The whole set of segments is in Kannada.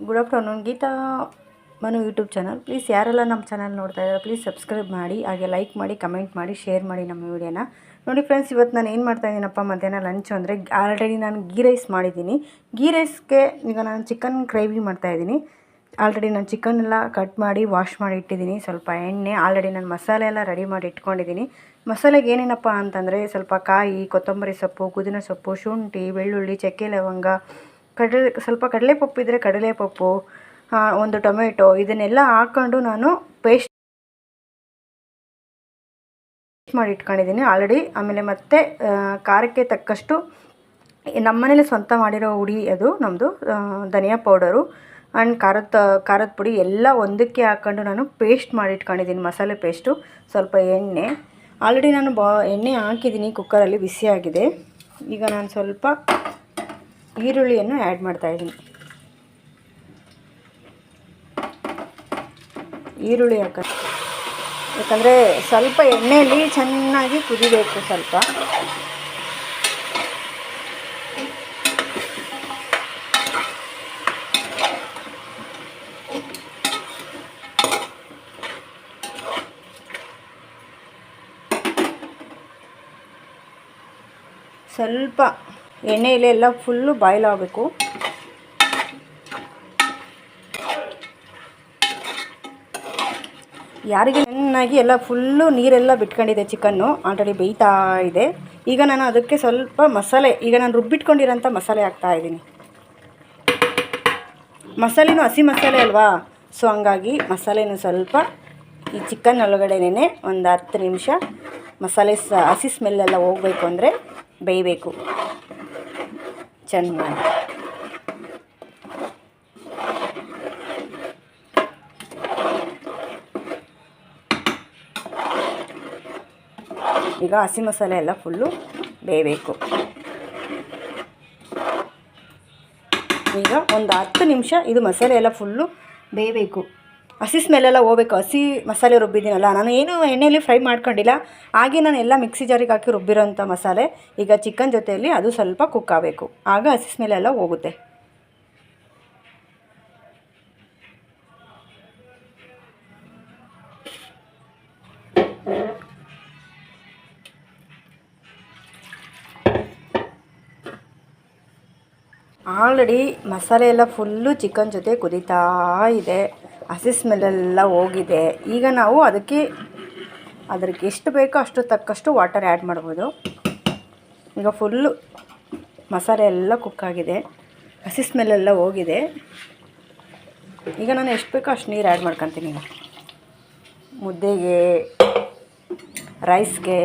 Good afternoon, Geetha Manu YouTube channel. Please ಯಾರೆಲ್ಲ ನಮ್ಮ ಚಾನಲ್ ನೋಡ್ತಾ ಇದ್ದಾರೆ, ಪ್ಲೀಸ್ ಸಬ್ಸ್ಕ್ರೈಬ್ ಮಾಡಿ, ಹಾಗೆ ಲೈಕ್ ಮಾಡಿ, ಕಮೆಂಟ್ ಮಾಡಿ, ಶೇರ್ ಮಾಡಿ ನಮ್ಮ ವಿಡಿಯೋನ. ನೋಡಿ ಫ್ರೆಂಡ್ಸ್ ಇವತ್ತು ನಾನು ಏನು ಮಾಡ್ತಾ ಇದ್ದೀನಪ್ಪ, ಮಧ್ಯಾಹ್ನ ಲಂಚ್ ಅಂದರೆ ಆಲ್ರೆಡಿ ನಾನು ಗೀ ರೈಸ್ ಮಾಡಿದ್ದೀನಿ. ಗೀ ರೈಸ್ಗೆ ಈಗ ನಾನು ಚಿಕನ್ ಗ್ರೇವಿ ಮಾಡ್ತಾಯಿದ್ದೀನಿ ಆಲ್ರೆಡಿ ನಾನು ಚಿಕನ್ ಎಲ್ಲ ಕಟ್ ಮಾಡಿ ವಾಶ್ ಮಾಡಿ ಇಟ್ಟಿದ್ದೀನಿ. ಸ್ವಲ್ಪ ಎಣ್ಣೆ ಆಲ್ರೆಡಿ ನಾನು ಮಸಾಲೆ ಎಲ್ಲ ರೆಡಿ ಮಾಡಿ ಇಟ್ಕೊಂಡಿದ್ದೀನಿ. ಮಸಾಲೆಗೆ ಏನೇನಪ್ಪ ಅಂತಂದರೆ ಸ್ವಲ್ಪ ಕಾಯಿ, ಕೊತ್ತಂಬರಿ ಸೊಪ್ಪು, ಪುದೀನ ಸೊಪ್ಪು, ಶುಂಠಿ, ಬೆಳ್ಳುಳ್ಳಿ, ಚಕ್ಕೆ, ಲವಂಗ ಕಡಲೆ, ಸ್ವಲ್ಪ ಕಡಲೆಪಪ್ಪು ಇದ್ದರೆ ಕಡಲೆಪಪ್ಪು ಪಪ್ಪು ಒಂದು ಟೊಮೆಟೊ, ಇದನ್ನೆಲ್ಲ ಹಾಕ್ಕೊಂಡು ನಾನು ಪೇಸ್ಟ್ ಮಾಡಿ ಇಟ್ಕೊಂಡಿದ್ದೀನಿ ಆಲ್ರೆಡಿ ಆಮೇಲೆ ಮತ್ತೆ ಖಾರಕ್ಕೆ ತಕ್ಕಷ್ಟು ನಮ್ಮನೇಲಿ ಸ್ವಂತ ಮಾಡಿರೋ ಹುಡಿ ಅದು ನಮ್ಮದು ಧನಿಯಾ ಪೌಡರು ಆ್ಯಂಡ್ ಖಾರದ ಖಾರದ ಪುಡಿ ಎಲ್ಲ ಒಂದಕ್ಕೆ ಹಾಕ್ಕೊಂಡು ನಾನು ಪೇಸ್ಟ್ ಮಾಡಿ ಇಟ್ಕೊಂಡಿದ್ದೀನಿ, ಮಸಾಲೆ ಪೇಸ್ಟು ಸ್ವಲ್ಪ ಎಣ್ಣೆ. ಆಲ್ರೆಡಿ ನಾನು ಬಾ, ಎಣ್ಣೆ ಹಾಕಿದ್ದೀನಿ ಕುಕ್ಕರಲ್ಲಿ ಬಿಸಿಯಾಗಿದೆ. ಈಗ ನಾನು ಸ್ವಲ್ಪ ಈರುಳ್ಳಿಯನ್ನು ಆ್ಯಡ್ ಮಾಡ್ತಾಯಿದ್ದೀನಿ ಈರುಳ್ಳಿ ಹಾಕ. ಯಾಕಂದರೆ ಸ್ವಲ್ಪ ಎಣ್ಣೆಯಲ್ಲಿ ಚೆನ್ನಾಗಿ ಕುದಿಬೇಕು ಸ್ವಲ್ಪ. ಸ್ವಲ್ಪ ಎಣ್ಣೆಯಲ್ಲಿ ಎಲ್ಲ ಫುಲ್ಲು ಬಾಯ್ಲ್ ಆಗಬೇಕು ಯಾರಿಗೆ ಚೆನ್ನಾಗಿ ಎಲ್ಲ ಫುಲ್ಲು ನೀರೆಲ್ಲ ಬಿಟ್ಕೊಂಡಿದೆ ಚಿಕನ್ನು ಆಲ್ರೆಡಿ ಬೇಯ್ತಾ ಇದೆ. ಈಗ ನಾನು ಅದಕ್ಕೆ ಸ್ವಲ್ಪ ಮಸಾಲೆ, ಈಗ ನಾನು ರುಬ್ಬಿಟ್ಕೊಂಡಿರೋಂಥ ಮಸಾಲೆ ಹಾಕ್ತಾ ಇದ್ದೀನಿ. ಮಸಾಲೆನೂ ಹಸಿ ಮಸಾಲೆ ಅಲ್ವಾ? ಸೊ ಹಂಗಾಗಿ ಮಸಾಲೆನೂ ಸ್ವಲ್ಪ ಈ ಚಿಕನ್ ಒಳಗಡೆನೇ ಒಂದು ಹತ್ತು ನಿಮಿಷ ಮಸಾಲೆ ಸ, ಹಸಿ ಸ್ಮೆಲ್ಲೆಲ್ಲ ಹೋಗಬೇಕು ಅಂದರೆ ಬೇಯಬೇಕು. ಚೆನ್ನಾಗಿ ಈಗ ಹಸಿ ಮಸಾಲೆ ಎಲ್ಲ ಫುಲ್ಲು ಬೇಯಬೇಕು. ಈಗ ಒಂದು ಹತ್ತು ನಿಮಿಷ ಇದು ಮಸಾಲೆ ಎಲ್ಲ ಫುಲ್ಲು ಬೇಯಬೇಕು. ಹಸಿ ಸ್ಮೆಲ್ಲೆಲ್ಲ ಹೋಗ್ಬೇಕು, ಹಸಿ ಮಸಾಲೆ ರುಬ್ಬಿದ್ದೀನಲ್ಲ. ನಾನು ಏನು ಎಣ್ಣೆಯಲ್ಲಿ ಫ್ರೈ ಮಾಡ್ಕೊಂಡಿಲ್ಲ. ಹಾಗೆ ನಾನು ಎಲ್ಲ ಮಿಕ್ಸಿ ಜಾರಿಗೆ ಹಾಕಿ ರುಬ್ಬಿರೋಂಥ ಮಸಾಲೆ. ಈಗ ಚಿಕನ್ ಜೊತೆಯಲ್ಲಿ ಅದು ಸ್ವಲ್ಪ ಕುಕ್ ಆಗಬೇಕು. ಆಗ ಹಸಿ ಸ್ಮೆಲ್ಲೆಲ್ಲ ಹೋಗುತ್ತೆ. ಆಲ್ರೆಡಿ ಮಸಾಲೆ ಎಲ್ಲ ಫುಲ್ಲು ಚಿಕನ್ ಜೊತೆ ಕುದೀತಾ ಇದೆ. ಹಸಿ ಸ್ಮೆಲ್ಲೆಲ್ಲ ಹೋಗಿದೆ. ಈಗ ನಾವು ಅದಕ್ಕೆ ಅದಕ್ಕೆ ಎಷ್ಟು ಬೇಕೋ ಅಷ್ಟು ತಕ್ಕಷ್ಟು ವಾಟರ್ ಆ್ಯಡ್ ಮಾಡ್ಬೋದು. ಈಗ ಫುಲ್ಲು ಮಸಾಲೆ ಎಲ್ಲ ಕುಕ್ ಆಗಿದೆ ಹಸಿ ಸ್ಮೆಲ್ಲೆಲ್ಲ ಹೋಗಿದೆ. ಈಗ ನಾನು ಎಷ್ಟು ಬೇಕೋ ಅಷ್ಟು ನೀರು ಆ್ಯಡ್ ಮಾಡ್ಕೊತೀನಿ ಈಗ. ಮುದ್ದೆಗೆ, ರೈಸ್ಗೆ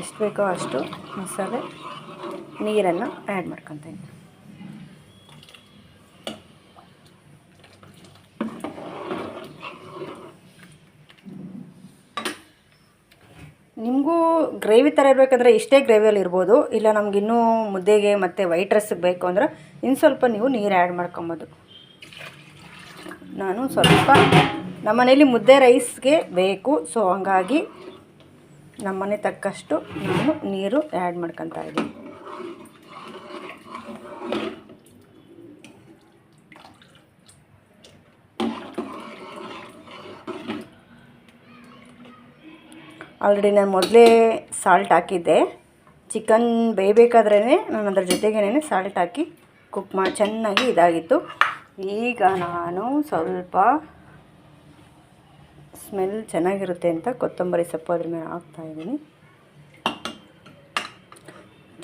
ಎಷ್ಟು ಬೇಕೋ ಅಷ್ಟು ಮಸಾಲೆ, ನೀರನ್ನು ಆ್ಯಡ್ ಮಾಡ್ಕೊತೀನಿ. ನಿಮಗೂ ಗ್ರೇವಿ ಥರ ಇರಬೇಕಂದ್ರೆ ಇಷ್ಟೇ ಗ್ರೇವಿಯಲ್ಲಿ ಇರ್ಬೋದು. ಇಲ್ಲ ನಮ್ಗೆ ಇನ್ನೂ ಮುದ್ದೆಗೆ ಮತ್ತು ವೈಟ್ ರೈಸ್ಗೆ ಬೇಕು ಅಂದ್ರೆ ಇನ್ನು ಸ್ವಲ್ಪ ನೀವು ನೀರು ಆ್ಯಡ್ ಮಾಡ್ಕೊಬೋದು. ನಾನು ಸ್ವಲ್ಪ ನಮ್ಮನೇಲಿ ಮುದ್ದೆ ರೈಸ್ಗೆ ಬೇಕು. ಸೊ ಹಂಗಾಗಿ ನಮ್ಮನೆ ತಕ್ಕಷ್ಟು ನಾನು ನೀರು ಆ್ಯಡ್ ಮಾಡ್ಕೊತಾ ಇದ್ದೀನಿ. ಆಲ್ರೆಡಿ ನಾನು ಮೊದಲೇ ಸಾಲ್ಟ್ ಹಾಕಿದ್ದೆ. ಚಿಕನ್ ಬೇಯಬೇಕಾದ್ರೇ ನಾನು ಅದ್ರ ಜೊತೆಗೇನೆ ಸಾಲ್ಟ್ ಹಾಕಿ ಕುಕ್ ಮಾಡಿ ಚೆನ್ನಾಗಿ ಇದಾಗಿತ್ತು. ಈಗ ನಾನು ಸ್ವಲ್ಪ ಸ್ಮೆಲ್ ಚೆನ್ನಾಗಿರುತ್ತೆ ಅಂತ ಕೊತ್ತಂಬರಿ ಸೊಪ್ಪು ಅದ್ರ ಮೇಲೆ ಹಾಕ್ತಾಯಿದ್ದೀನಿ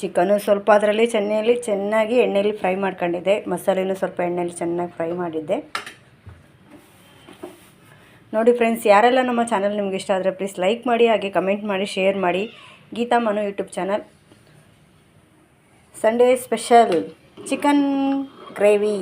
ಚಿಕನ್ನು ಸ್ವಲ್ಪ ಅದರಲ್ಲಿ ಚೆನ್ನೆಯಲ್ಲಿ ಚೆನ್ನಾಗಿ ಎಣ್ಣೆಯಲ್ಲಿ ಫ್ರೈ ಮಾಡ್ಕೊಂಡಿದ್ದೆ. ಮಸಾಲೆನೂ ಸ್ವಲ್ಪ ಎಣ್ಣೆಯಲ್ಲಿ ಚೆನ್ನಾಗಿ ಫ್ರೈ ಮಾಡಿದ್ದೆ. ನೋಡಿ ಫ್ರೆಂಡ್ಸ್ ಯಾರೆಲ್ಲ ನಮ್ಮ ಚಾನಲ್ ನಿಮ್ಗೆ ಇಷ್ಟ ಆದರೆ ಪ್ಲೀಸ್ ಲೈಕ್ ಮಾಡಿ, ಹಾಗೆ ಕಮೆಂಟ್ ಮಾಡಿ ಶೇರ್ ಮಾಡಿ. Geetha Manu YouTube channel Sunday special chicken gravy